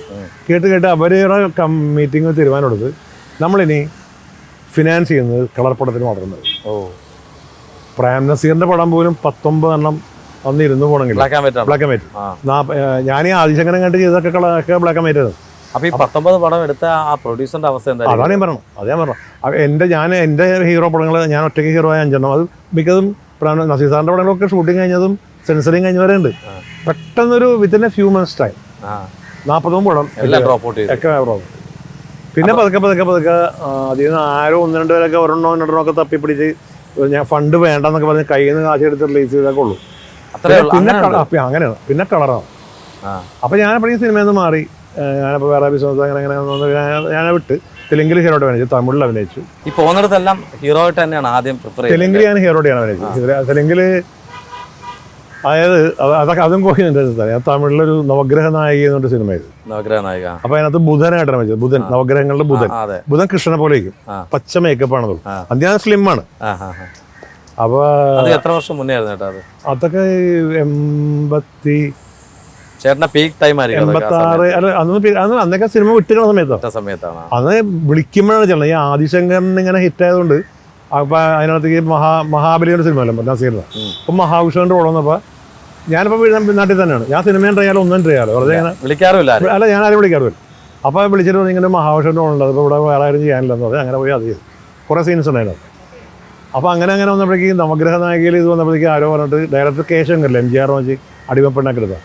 കേട്ട് കേട്ട് അവരുടെ മീറ്റിംഗ് തീരുമാനം എടുത്ത് നമ്മളിനി ഫിനാൻസ് ചെയ്യുന്നത് കളർ പടത്തിന് മാത്രം ഓ. പ്രേം നസീറിന്റെ പടം പോലും പത്തൊമ്പത് എണ്ണം വന്നിരുന്നു ഇരുന്ന് പോകണമെങ്കിൽ black and black and white ഞാൻ ഈ ആദിശങ്കരം കണ്ട് ചെയ്തൊക്കെ കളറൊക്കെ ബ്ലാക്ക് ആൻഡ് വൈറ്റ് ആയിരുന്നു അപ്പൊ ഈ പത്തൊമ്പത് പടം എടുത്ത ആ പ്രൊഡ്യൂസറിന്റെ അവസ്ഥ എന്താ അതാണ് ഞാൻ പറഞ്ഞു അത് ഞാൻ പറഞ്ഞു എന്റെ ഞാൻ എന്റെ ഹീറോ പടങ്ങൾ ഞാൻ ഒറ്റയ്ക്ക് ഹീറോ ആയ അഞ്ചെണ്ണം. അത് മിക്കതും പ്രാണ- നസീർ സാറിന്റെ പടങ്ങളൊക്കെ ഷൂട്ടിംഗ് കഴിഞ്ഞതും സെൻസറിങ് കഴിഞ്ഞ വരെ ഉണ്ട് പെട്ടെന്നൊരു within a few months time നാൽപ്പതും പടം. എല്ലാം ഡ്രോപ്പ് പിന്നെ പതുക്കെ പതുക്കെ പതുക്കെ അതിൽ നിന്ന് ആരോ ഒന്ന് രണ്ട് പേരൊക്കെ ഒരെണ്ണോ രണ്ടെണ്ണോ ഒക്കെ തപ്പിപ്പിടിച്ച് ഞാൻ ഫണ്ട് വേണ്ടെന്നൊക്കെ പറഞ്ഞ് കയ്യിൽ നിന്ന് കാശ് എടുത്ത് റിലീസ് ചെയ്തൊക്കെ ഉള്ളൂ. പിന്നെ അപ്പൊ അങ്ങനെയാണ്. പിന്നെ കളറാണ് ആ. അപ്പോൾ ഞാനപ്പോൾ ഈ സിനിമയിൽ നിന്ന് മാറി ഞാനപ്പോൾ വേറെ ബിസിനസ് അങ്ങനെ അങ്ങനെ ഞാൻ വിട്ട്. തെലുങ്കിൽ ഹീറോട്ട് അഭിനയിച്ചു തമിഴിൽ അഭിനയിച്ചു. ഈ പോകുന്നിടത്തെല്ലാം ഹീറോ ആയിട്ട് തന്നെയാണ് ആദ്യം പ്രിഫർ തെലുങ്കിൽ ഞാൻ ഹീറോടെയാണ് അഭിനയിച്ചത്. തെലുങ്കിൽ അതായത് അത് അതൊക്കെ അതും കോഹി ഞാൻ തമിഴിലൊരു നവഗ്രഹ നായിക എന്നൊരു സിനിമയായിരുന്നു. നവഗ്രഹ നായിക. അപ്പൊ അതിനകത്ത് ബുധനായിട്ടാണ് വെച്ചത് ബുധൻ നവഗ്രഹങ്ങളുടെ ബുധൻ. ബുധൻ കൃഷ്ണനെ പോലെ ഇരിക്കും. പച്ച മേക്കപ്പ് ആണത്. ഞാൻ സ്ലിം ആണ് അപ്പൊ എത്ര വർഷം മുന്നേ ആയിരുന്നു അതൊക്കെ എൺപത്തി ചേട്ടന്റെ പീക്ക് ടൈം ആയിരിക്കും എൺപത്തി ആറ് അന്ന് അന്ന് അന്നൊക്കെ സിനിമ വിട്ടിരുന്ന സമയത്താണ് സമയത്ത് സമയത്താണ്. അന്ന് വിളിക്കുമ്പോഴാണ് ചേട്ടൻ ഈ ആദിശങ്കരൻ ഇങ്ങനെ ഹിറ്റ് ആയതുകൊണ്ട് അപ്പൊ അതിനകത്തേക്ക് മഹാ മഹാബലിയുടെ സിനിമ അല്ലേ? നസീറിന് അപ്പൊ മഹാവിഷ്ണുവിന്റെ റോൾ വന്നപ്പോൾ ഞാനിപ്പോൾ വീട് നാട്ടിൽ തന്നെയാണ്. ഞാൻ സിനിമയും ട്രൈ ചെയ്യാലോ ഒന്നും ട്രൈ ചെയ്യാലോ വെറുതെ ഇങ്ങനെ വിളിക്കാറുമില്ല അല്ല ഞാൻ ആരും വിളിക്കാറില്ല. അപ്പോൾ വിളിച്ചിട്ട് പറഞ്ഞു, ഇങ്ങനെ മഹാവിഷ്ണുവിന്റെ റോൾ ഉള്ളത് അപ്പോൾ ഇവിടെ വേറെ ആരും ചെയ്യാനില്ലെന്ന് പറഞ്ഞു അങ്ങനെ പോയി അത് ചെയ്തു. കുറേ സീൻസ് ഉണ്ടായിരുന്നു അപ്പോൾ അങ്ങനെ അങ്ങനെ വന്നപ്പോഴേക്കും നവഗ്രഹ നായികയിൽ ഇത് വന്നപ്പോഴേക്കും ആരോ പറഞ്ഞിട്ട് ഡയറക്ടർ കെ ശങ്കറില്ല എം ജി ആർ വാങ്ങി അടിമപ്പെണ്ണൊക്കെ എടുത്ത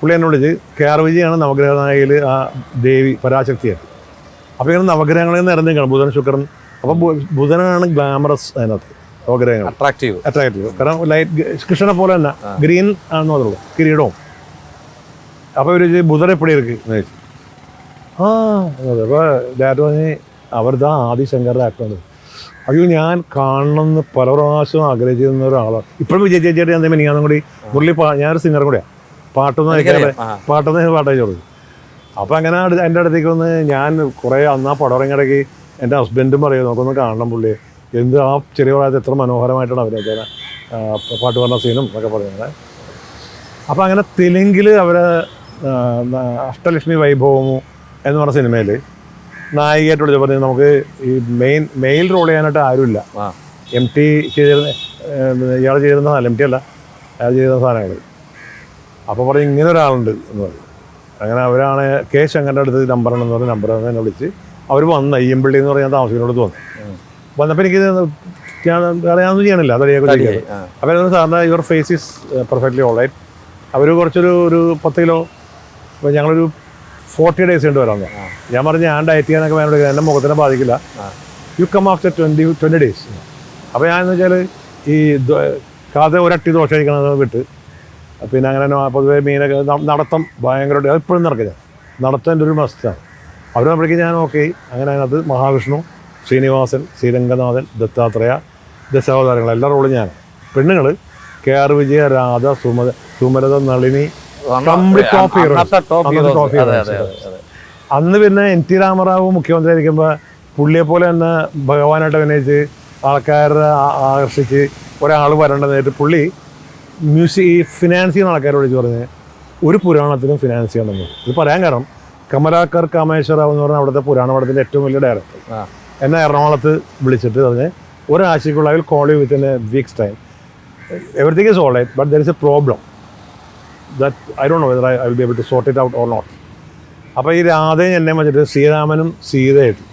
പുള്ളി എന്നോട് കെ ആർ വിജയാണ് നവഗ്രഹനായയിൽ ആ ദേവി പരാശക്തിയായിട്ട്. അപ്പോൾ ഇങ്ങനെ നവഗ്രഹങ്ങളിൽ നിന്ന് ഇറങ്ങിക്കാണ് ബുധൻ ശുക്രൻ അപ്പം ബുധനാണ് ഗ്ലാമറസ് അതിനകത്ത് നവഗ്രഹങ്ങൾ. അട്രാക്റ്റീവ് അട്രാക്റ്റീവ് കാരണം ലൈറ്റ് കൃഷ്ണനെ പോലെ തന്നെ ഗ്രീൻ ആണെന്ന് പറഞ്ഞുള്ളൂ കിരീടവും. അപ്പോൾ ഇവർ ബുധൻ എപ്പോഴും ഇരിക്ക്? ആ അപ്പോൾ ഡാറ്റ് പറഞ്ഞ് അവർ ആദിശങ്കറുടെ ആദിശങ്കറിന്റെ ആക്ടറാണ് അയ്യോ ഞാൻ കാണണമെന്ന് പല പ്രാവശ്യം ആഗ്രഹിച്ചിരുന്ന ഒരാളാണ് ഇപ്പോഴും വിജയ് ചേച്ചിയുടെ ഞാൻ ഞാൻ കൂടി മുരളി ഞാനൊരു സിംഗർ കൂടെയാണ് പാട്ടൊന്നും അയക്കാതെ പാട്ടൊന്നും പാട്ടയച്ചു കൊടുക്കും അപ്പോൾ അങ്ങനെ എന്റെ അടുത്തേക്ക് വന്ന് ഞാൻ കുറേ അന്ന് ആ പടം ഇറങ്ങിയിടയ്ക്ക് എന്റെ ഹസ്ബൻഡും പറയും നമുക്കൊന്ന് കാണണം പുള്ളിയെ എന്ത് ആ ചെറിയ പ്രായത്തിൽ എത്ര മനോഹരമായിട്ടാണ് അഭിനയിച്ചത്. പാട്ട് പറഞ്ഞ സീനും എന്നൊക്കെ പറയുന്നത്. അപ്പോൾ അങ്ങനെ തെലുങ്കിൽ അവർ അഷ്ടലക്ഷ്മി വൈഭവമു എന്ന് പറഞ്ഞ സിനിമയിൽ നായികയായിട്ട് വിളിച്ചു പറഞ്ഞു നമുക്ക് ഈ മെയിൻ മെയിൽ റോൾ ചെയ്യാനായിട്ട് ആരുമില്ല. എം ടി ചെയ്തിരുന്ന ഇയാൾ ചെയ്തിരുന്ന എം ടി അല്ല അയാൾ ചെയ്തിരുന്ന സാധനങ്ങൾ അപ്പോൾ പറയും ഇങ്ങനെ ഒരാളുണ്ട് എന്ന് പറഞ്ഞു അങ്ങനെ അവരാണ് കെ ശങ്കറിന്റെ അടുത്ത് നമ്പർ എന്ന് പറഞ്ഞ നമ്പർ എന്നെ വിളിച്ച് അവർ വന്ന് അയ്യമ്പള്ളി എന്ന് പറഞ്ഞാൽ താമസിക്കുന്നോട് വന്നു. വന്നപ്പോൾ എനിക്ക് ഞാൻ വേറെ ഞാനൊന്നും ചെയ്യണില്ല തടി, ആ. അപ്പോൾ സാറിന് your face is perfectly all right അവർ കുറച്ചൊരു ഒരു പത്ത് കിലോ ഇപ്പോൾ ഞങ്ങളൊരു ഫോർട്ടി ഡേയ്സ് കൊണ്ട് വരാൻ ഞാൻ പറഞ്ഞു ഞാൻ ഡയറ്റ് ചെയ്യാനൊക്കെ വേണ്ട എന്റെ മുഖത്തിനെ ബാധിക്കില്ല. You come after twenty twenty days അപ്പോൾ ഞാൻ എന്ന് വെച്ചാൽ ഈ കാതെ ഒരട്ടി ദോശ കഴിക്കണമെന്ന് വിട്ട് പിന്നെ അങ്ങനെ പൊതുവെ മീനൊക്കെ നടത്തം ഭയങ്കരമായിട്ട് എപ്പോഴും നടക്കില്ല. നടത്തേന്റെ ഒരു മസ്റ്റാണ് അവർ നമ്മളേക്ക് ഞാൻ ഓക്കെ അങ്ങനെ അതിനകത്ത് മഹാവിഷ്ണു ശ്രീനിവാസൻ ശ്രീരംഗനാഥൻ ദത്താത്രേയ ദശാവതാരങ്ങൾ എല്ലാ റോളും ഞാൻ. പെണ്ണുങ്ങൾ K R Vijaya Radha സുമത Sumalatha Nalini complete top hero. അന്ന് പിന്നെ എൻ ടി രാമറാവു മുഖ്യമന്ത്രി ആയിരിക്കുമ്പോൾ പുള്ളിയെ പോലെ തന്നെ ഭഗവാനായിട്ട് അഭിനയിച്ച് ആൾക്കാരെ ആകർഷിച്ച് ഒരാൾ വരേണ്ടതായിട്ട് പുള്ളി മ്യൂസിക് ഈ ഫിനാൻസ് ചെയ്യുന്ന ആൾക്കാരോട് വിളിച്ച് പറഞ്ഞത് ഒരു പുരാണത്തിനും ഫിനാൻസ് ചെയ്യണമെന്ന് ഇത് പറയാൻ കാരണം കമലാക്കർ കാമേശ്വറാവ് എന്ന് പറഞ്ഞ അവിടുത്തെ പുരാണ പടത്തിന്റെ ഏറ്റവും വലിയ ഡയറക്ടർ. എന്നെ എറണാകുളത്ത് വിളിച്ചിട്ട് പറഞ്ഞ് ഒരാഴ്ചക്കുള്ള I will call you within a weeks time everything is all right but there is a problem that I don't know whether I will be able to sort it out or not അപ്പോൾ ഈ രാധയും എന്നെ വെച്ചിട്ട് ശ്രീരാമനും സീതയായിട്ട്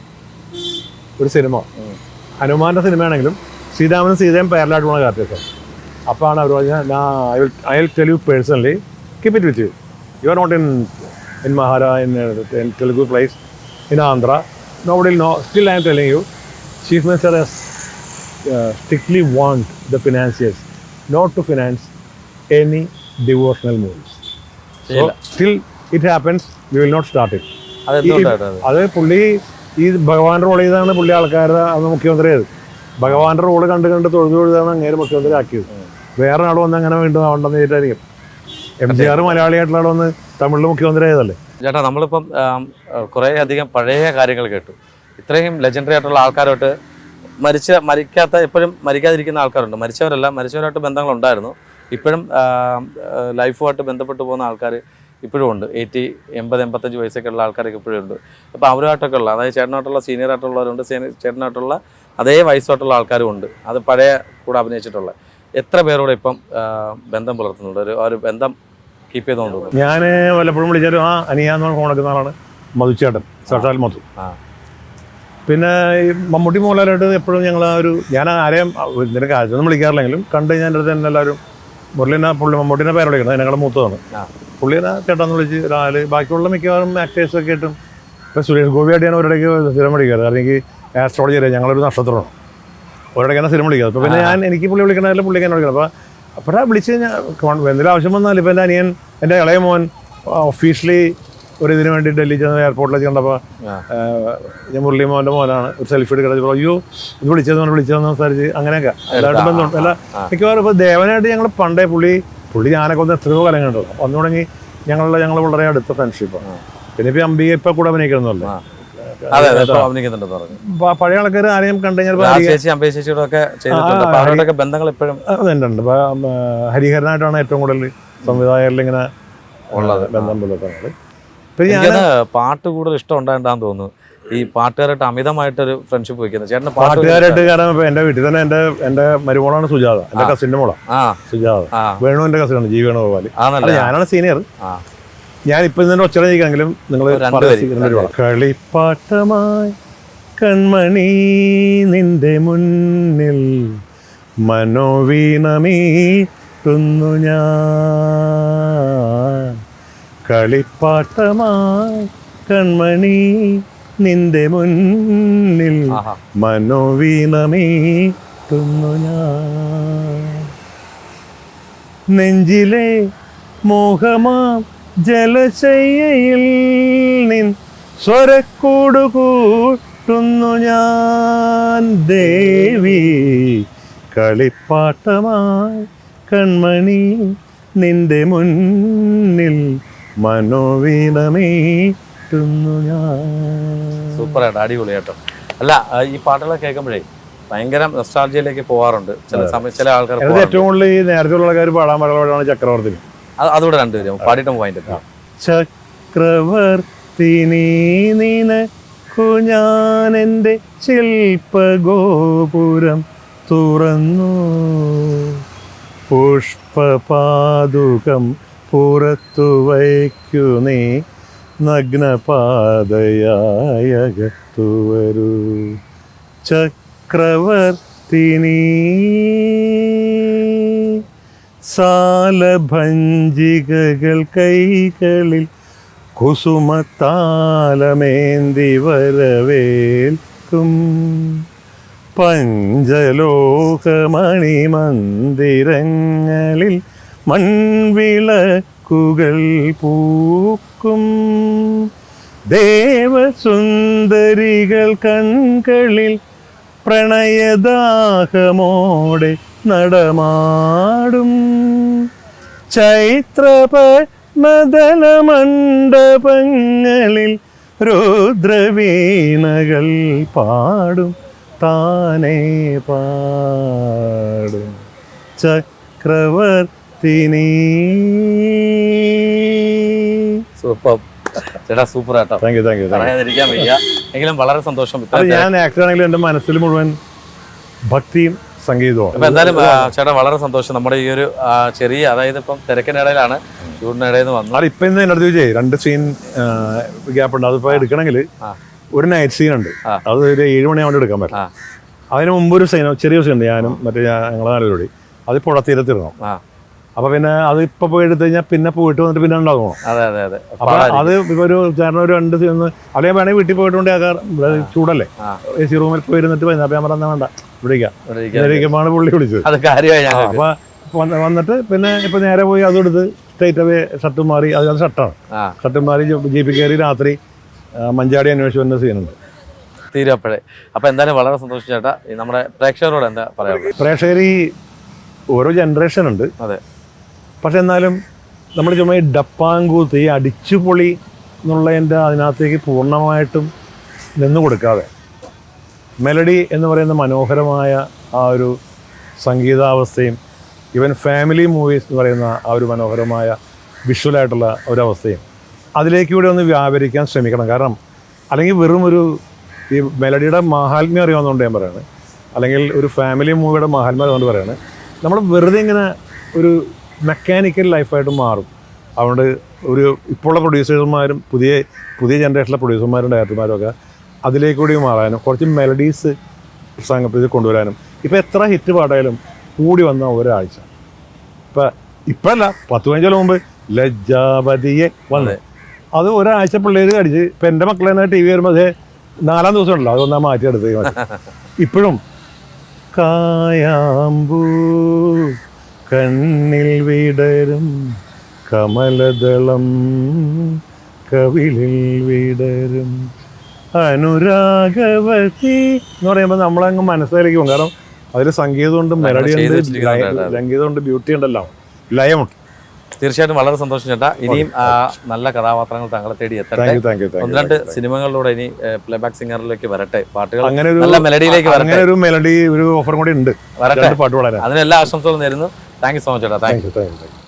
ഒരു cinema. ഹനുമാന്റെ സിനിമയാണെങ്കിലും ശ്രീരാമനും സീതയും പേരലായിട്ട് പോണ കാർട്ടേഴ്സാണ് അപ്പോൾ ആണ് അവർ പറഞ്ഞാൽ I will I will tell you personally keep it with you you are not in in മഹാരാ in Telugu place in Andhra nobody no still I'm telling you chief minister has strictly want the financiers not to finance any devotional movies still it happens we will not start it അത് പുള്ളി ഈ ഭഗവാന്റെ role ചെയ്താണ് പുള്ളി ആൾക്കാരുടെ അന്ന് മുഖ്യമന്ത്രി ആയത്. ഭഗവാന്റെ റോൾ കണ്ട് കണ്ട് തൊഴുതു തൊഴുതാണ് അങ്ങേര് മുഖ്യമന്ത്രി ആക്കിയത് വേറെ ആൾ വന്ന് അങ്ങനെ വീണ്ടും ആവണ്ടെന്ന് വിചാരിക്കും. എം ജി ആർ മലയാളിയായിട്ടുള്ള ആൾ വന്ന് തമിഴിൽ മുഖ്യമന്ത്രി ആയതല്ലേ? ചേട്ടാ നമ്മളിപ്പം കുറേ അധികം പഴയ കാര്യങ്ങൾ കേട്ടു. ഇത്രയും ലെജൻഡറി ആയിട്ടുള്ള ആൾക്കാരോട്ട് മരിച്ച മരിക്കാത്ത എപ്പോഴും മരിക്കാതിരിക്കുന്ന ആൾക്കാരുണ്ട്. മരിച്ചവരല്ല മരിച്ചവരായിട്ട് ബന്ധങ്ങളുണ്ടായിരുന്നു. ഇപ്പോഴും ലൈഫുമായിട്ട് ബന്ധപ്പെട്ട് പോകുന്ന ആൾക്കാർ ഇപ്പോഴും ഉണ്ട്. എയ്റ്റി എൺപത് എൺപത്തഞ്ച് വയസ്സൊക്കെ ഉള്ള ആൾക്കാരൊക്കെ ഇപ്പോഴും ഉണ്ട്. അപ്പോൾ അവരുമായിട്ടൊക്കെ ഉള്ള അതായത് ചേട്ടനായിട്ടുള്ള സീനിയർ ആയിട്ടുള്ളവരുണ്ട് സീനിയർ ചേട്ടനായിട്ടുള്ള അതേ വയസ്സായിട്ടുള്ള ആൾക്കാരും ഉണ്ട്. അത് പഴയ കൂടെ അഭിനയിച്ചിട്ടുള്ള. എത്ര പേരോട് ഇപ്പം ബന്ധം പുലർത്തുന്നുണ്ട്? ഒരു ഒരു ബന്ധം കീപ്പ് ചെയ്തുകൊണ്ട് ഞാൻ വല്ലപ്പോഴും വിളിച്ചാലും ആ അനിയാന്ന് പറഞ്ഞ ഫോൺ എടുക്കുന്ന ആളാണ്. മധുച്ചേട്ടൻ സാക്ഷാൽ മധു. പിന്നെ ഈ മമ്മൂട്ടി മോഹൻലാലായിട്ട് എപ്പോഴും ഞങ്ങൾ ആ ഒരു ഞാൻ ആരെയും ഇതിന്റെ കാര്യമൊന്നും വിളിക്കാറില്ലെങ്കിലും കണ്ട് എന്റെ അടുത്ത് തന്നെ എല്ലാവരും മുരളിനെ പുള്ളി മമ്മൂട്ടിനെ പേര് വിളിക്കുന്നത് ഞങ്ങളുടെ മൂത്തതാണ്. പുള്ളീനെ പുള്ളിനെ ചേട്ടാന്ന് വിളിച്ച് ഒരാൾ ബാക്കിയുള്ള മിക്കവാറും ആക്ടേഴ്സൊക്കെ ആയിട്ടും ഇപ്പം സുരേഷ് ഗോപിയായിട്ട് ഞാൻ ഒരിടയ്ക്ക് സ്ഥിരം വിളിക്കാറ്. കാരണം എനിക്ക് ആസ്ട്രോളജി അറിയാം ഞങ്ങളൊരു നക്ഷത്രമാണ്. ഒരിടയ്ക്ക് തന്നെ സ്ഥിരം വിളിക്കുന്നത്. അപ്പോൾ പിന്നെ ഞാൻ എനിക്ക് പുള്ളി വിളിക്കണമല്ല പുള്ളിക്ക് എന്നെ വിളിക്കണം. അപ്പോൾ അപ്പോഴാ വിളിച്ച് കഴിഞ്ഞാൽ എന്തെങ്കിലും ആവശ്യം വന്നാൽ ഇപ്പോൾ എന്റെ അനിയൻ എന്റെ ഇളയ മോൻ ഒഫീഷ്യലി ഒരു ഇതിന് വേണ്ടി ഡൽഹി ചെന്ന് എയർപോർട്ടിലേക്ക് കണ്ടപ്പോൾ. ഞാൻ മുരളി മോന്റെ മോനാണ്. ഒരു സെൽഫി എടുക്കുന്നത് അയ്യോ ഇത് വിളിച്ചതെന്ന് പറഞ്ഞ് വിളിച്ചതെന്ന് സംസാരിച്ച് അങ്ങനെയൊക്കെ. എല്ലാവരുടെ ബന്ധമുണ്ട്. അല്ല മിക്കവാറും ഇപ്പോൾ ദേവനായിട്ട് ഞങ്ങൾ പണ്ടേ പുള്ളി പുള്ളി ഞാനൊക്കെ ഒന്ന് എത്രയോ കാലം കണ്ടു. വന്നു തുടങ്ങി ഞങ്ങളുടെ ഞങ്ങൾ വളരെ അടുത്ത ഫ്രണ്ട്ഷിപ്പാണ് പിന്നെ ഇപ്പോൾ അംബിക ഇപ്പം കൂടെ അഭിനയിക്കണമെന്നല്ലേ പഴയ ആൾക്കാർ ആരെയും കണ്ടു കഴിഞ്ഞാൽ ബന്ധങ്ങൾ ഇപ്പോഴും അതുണ്ട് ഹരിഹരനായിട്ടാണ് ഏറ്റവും കൂടുതൽ സംവിധായകരിൽ ഇങ്ങനെ ഉള്ളത്. ബന്ധം പുലർത്തുന്നത്. പിന്നെ പാട്ട് കൂടുതൽ ഇഷ്ടം ഉണ്ടായിട്ടാന്ന് തോന്നുന്നു. ഈ പാട്ടുകാരായിട്ട് അമിതമായിട്ടൊരു ഫ്രണ്ട്ഷിപ്പ് വെക്കുന്നത് ചേട്ടൻ പാട്ട് പാട്ടുകാരായിട്ട് കാരണം എന്റെ വീട്ടിൽ തന്നെ എന്റെ എന്റെ മരുമോളാണ് സുജാത. എന്റെ കസിന്റെ മോളാണ് സുജാത. വേണു എന്റെ കസിനാണ് ജി അല്ല ഞാനാണ് സീനിയർ ഇപ്പൊ ഇതിന്റെ ഒച്ചട നീക്കെങ്കിലും നിങ്ങൾ കളിപ്പാട്ടമായി കൺമണി നിന്റെ മുന്നിൽ മനോവീണമീട്ടുന്നു ഞാൻ. കളിപ്പാട്ടമായി കൺമണി നിന്റെ മുന്നിൽ മനോവീണമീട്ടുന്നു ഞാൻ. നെഞ്ചിലെ മോഹമാം ജലശയ്യയിൽ നിൻ സ്വരക്കൂടു കൂട്ടുന്നു ഞാൻ. ദേവി കളിപ്പാട്ടമായി കൺമണി നിന്റെ മുന്നിൽ മനോവീനമേറ്റുന്നു ഞാൻ. സൂപ്പറായിട്ട് അടിപൊളി കേട്ടോ. അല്ല ഈ പാട്ടുകളൊക്കെ കേൾക്കുമ്പോഴേ ഭയങ്കര നെസ്റ്റാർജിയിലേക്ക് പോകാറുണ്ട് ചില സമയം ചില ആൾക്കാർ ഏറ്റവും കൂടുതൽ ഈ നേരത്തെ ഉള്ള ആൾക്കാർ പാടാൻ പാടാണ് ചക്രവർത്തി. അതുകൂടെ രണ്ടുപേരും പാടിയിട്ട് പോയിന്റ്. ചക്രവർത്തി കുഞ്ഞാനെന്റെ ശില്പഗോപുരം തുറന്നു. പുഷ്പപാതുകം പുറത്തു വയ്ക്കു നീ നഗ്നപാതയായകത്തു വരൂ. ചക്രവർത്തിനി സാലഭഞ്ജികകൾ കൈകളിൽ കുസുമത്താലമേന്തി വരവേൽക്കും. പഞ്ചലോകമണി മന്ദിരങ്ങളിൽ മൺവിളക്കുകൾ പൂക്കും. ദേവസുന്ദരികൾ കൺകളിൽ പ്രണയദാഹമോടെ നടമാടും. ചൈത്രപത്മദല മണ്ഡപങ്ങളിൽ രുദ്രവീണകൾ പാടും. താനേ പാടും. ചക്രവർത്തിനി. സൂപ്പർ. ചേട്ടാ സൂപ്പർ ആട്ടോ. താങ്ക് യു താങ്ക് യു പറയാതിരിക്കാൻ വയ്യ. എങ്കിലും വളരെ സന്തോഷം. ഞാൻ ആക്ടർ ആണെങ്കിലും എന്റെ മനസ്സിൽ മുഴുവൻ ഭക്തിയും സംഗീതവും. അപ്പൊ എന്തായാലും ചേട്ടാ വളരെ സന്തോഷം. നമ്മുടെ ഈ ഒരു ചെറിയ അതായത് ഇപ്പം തിരക്കിനിടയിലാണ് ഷൂട്ടിനിടയിൽ നിന്ന് വന്നത്. അത് ഇപ്പം ഇന്ന് എന്റെ അടുത്ത് ചോദിച്ചേ രണ്ട് സീൻ ഗ്യാപ്പ് ഉണ്ട്. അതിപ്പോൾ എടുക്കണമെങ്കിൽ. ഒരു നൈറ്റ് സീൻ ഉണ്ട്. അത് ഒരു ഏഴ് മണിയാവുമ്പോൾ എടുക്കാൻ പറ്റും. അതിന് മുമ്പ് ഒരു സീൻ ചെറിയ സീൻ ഉണ്ട് ഞാനും മറ്റേ ഞങ്ങളെ നാലുപേരും അത് പുഴത്തീരത്തിരുന്നു അപ്പൊ അപ്പോൾ പിന്നെ അത് ഇപ്പൊ പോയി എടുത്തു കഴിഞ്ഞാൽ പിന്നെ പോയിട്ട് വന്നിട്ട് പിന്നെ ഉണ്ടാകണം അതെ അതെ അതെ. അപ്പൊ അത് ഒരു കാരണം ഒരു രണ്ട് സീൻ അല്ലെങ്കിൽ വേണമെങ്കിൽ വീട്ടിൽ പോയിട്ടുണ്ടെങ്കിൽ ചൂടല്ലേ. എ സി റൂമിൽ പോയി ഇരുന്നിട്ട് വൈകുന്നേരം ഞാൻ പറഞ്ഞാൽ വേണ്ട. വിളിക്കാം. ഇവിടെ ഇരിക്കാം. ഇരിക്കുമ്പോഴാണ് പുള്ളി വിളിച്ചത്. അത് കാര്യമായി അപ്പൊ വന്നിട്ട് പിന്നെ ഇപ്പൊ നേരെ പോയി അതെടുത്ത് സ്ട്രേറ്റ് അവേ ഷർട്ട് മാറി അത് അത് ഷർട്ടാണ്. ഷർട്ട് മാറി ജീപ്പിൽ കയറി രാത്രി മഞ്ചാടി അന്വേഷിച്ച് വന്ന സീനുണ്ട്. തീരപ്പഴേ. അപ്പൊ എന്തായാലും വളരെ സന്തോഷം ചേട്ടാ. നമ്മുടെ പ്രേക്ഷകരോട് എന്താ പറയാ പ്രേക്ഷകർ ഈ ഓരോ ജനറേഷൻ ഉണ്ട്. അതെ. പക്ഷെ എന്നാലും നമ്മൾ ചുമ്മാ ഈ ഡപ്പാങ്കൂത്ത് ഈ അടിച്ചുപൊളി എന്നുള്ളതിന്റെ അതിനകത്തേക്ക് പൂർണമായിട്ടും നിന്ന് കൊടുക്കാതെ മെലഡി എന്ന് പറയുന്ന മനോഹരമായ ആ ഒരു സംഗീതാവസ്ഥയും ഈവൻ ഫാമിലി മൂവീസ് എന്ന് പറയുന്ന ആ ഒരു മനോഹരമായ വിഷ്വലായിട്ടുള്ള ഒരവസ്ഥയും അതിലേക്ക് കൂടെ ഒന്ന് വ്യാപരിക്കാൻ ശ്രമിക്കണം. കാരണം അല്ലെങ്കിൽ വെറും ഒരു ഈ മെലഡിയുടെ മാഹാത്മ്യം അറിയാവുന്നതുകൊണ്ട് ഞാൻ പറയുന്നത് അല്ലെങ്കിൽ ഒരു ഫാമിലി മൂവിയുടെ മഹാത്മ്യം അതുകൊണ്ട് പറയുന്നത് നമ്മൾ വെറുതെ ഇങ്ങനെ ഒരു മെക്കാനിക്കൽ ലൈഫായിട്ട് മാറും. അതുകൊണ്ട് ഒരു ഇപ്പോഴുള്ള പ്രൊഡ്യൂസേഴ്സുമാരും പുതിയ പുതിയ ജനറേഷനിലെ പ്രൊഡ്യൂസർമാരും ഡയറക്ടർമാരും ഒക്കെ അതിലേക്ക് കൂടി മാറാനും കുറച്ച് മെലഡീസ് സംഘത്തിൽ കൊണ്ടുവരാനും. ഇപ്പോൾ എത്ര ഹിറ്റ് പാടായാലും കൂടി വന്ന ഒരാഴ്ച. ഇപ്പം ഇപ്പല്ല പത്ത് പതിനഞ്ച് മുമ്പ് ലജ്ജാപതിയെ വന്ന്. അത്. ഒരാഴ്ച പിള്ളേർ കടിച്ച് ഇപ്പം എന്റെ മക്കളെ തന്നെ ടി വി വരുമ്പോൾ അതേ നാലാം ദിവസം ഉണ്ടല്ലോ അതൊന്നാ മാറ്റിയെടുത്ത് ഇപ്പോഴും കായാമ്പൂ കണ്ണിൽ വിടരും കമലദളം കവിളിൽ വിടരും. അനുരാഗവതി എന്ന് പറയുമ്പോൾ നമ്മളങ്ങ് മനസ്സിലേക്ക് പോകും. കാരണം അതിൽ സംഗീതമുണ്ട് മെലഡി ഉണ്ട് വെച്ചിരിക്കുന്നുണ്ട് ലയ- സംഗീതമുണ്ട് ബ്യൂട്ടി ഉണ്ടല്ലോ. ലയമുണ്ട്. തീർച്ചയായിട്ടും വളരെ സന്തോഷം ചേട്ടാ. ഇനിയും ആ, നല്ല കഥാപാത്രങ്ങൾ താങ്കളെ തേടി എത്തട്ടെ. ഒന്ന് രണ്ട് സിനിമകളിലൂടെ ഇനി പ്ലേ ബാക്ക് സിംഗറിലേക്ക് വരട്ടെ. പാട്ടുകൾ അങ്ങനെ ഒരു നല്ല മെലഡിയിലേക്ക് വരട്ടെ. അങ്ങനെ ഒരു മെലഡി ഒരു ഓഫറും കൂടി ഉണ്ട്. വരട്ടെ. പാട്ട് വളരെ അതിന് എല്ലാ ആശംസകളും നേരുന്നു. താങ്ക് യു സോ മച്ച് ചേട്ടാ. Thank you thank you.